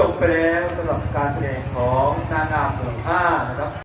จบไปแล้วสำหรับการแสดงของนางงามเมืองห้นะครับ